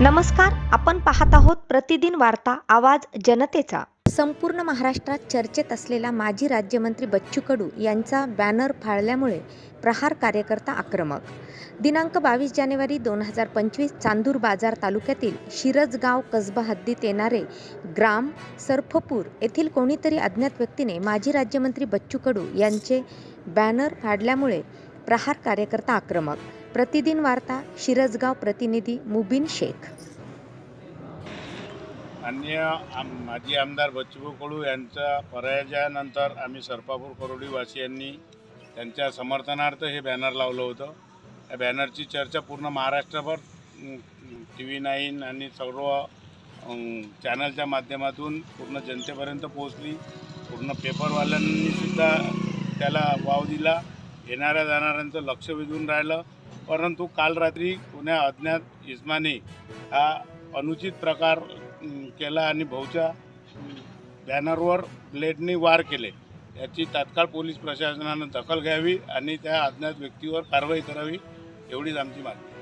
नमस्कार आपण पाहत आहोत प्रतिदिन वार्ता आवाज जनतेचा. संपूर्ण महाराष्ट्रात चर्चेत असलेला माजी राज्यमंत्री बच्चू कडू यांचा बॅनर फाळल्यामुळे प्रहार कार्यकर्ता आक्रमक. दिनांक बावीस जानेवारी दोन हजार पंचवीस चांदूर बाजार तालुक्यातील शिरजगाव कसबा हद्दीत येणारे ग्राम सरफपूर येथील कोणीतरी अज्ञात व्यक्तीने माजी राज्यमंत्री बच्चू कडू यांचे बॅनर फाडल्यामुळे प्रहार कार्यकर्ता आक्रमक. प्रतिदिन वार्ता शिरजगाव प्रतिनिधी मुबीन शेख. माननीय आम माजी आमदार बच्चूभाऊ कडू यांच्या पराजयानंतर आम्ही सरपापूर करोडीवासियांनी त्यांच्या समर्थनार्थ हे बॅनर लावलं होतं. या बॅनरची चर्चा पूर्ण महाराष्ट्रभर टी व्ही नाईन आणि सर्व चॅनलच्या माध्यमातून पूर्ण जनतेपर्यंत पोहोचली. पूर्ण पेपरवाल्यांनी सुद्धा त्याला वाव दिला. येणाऱ्या जाणाऱ्यांचं लक्ष वेधून राहिलं. परंतु काल रात्री पुण्या अज्ञात इस्माने हा अनुचित प्रकार केला आणि भाऊच्या बॅनरवर ब्लेडने वार केले. याची तात्काळ पोलीस प्रशासनानं दखल घ्यावी आणि त्या अज्ञात व्यक्तीवर कारवाई करावी एवढीच आमची मागणी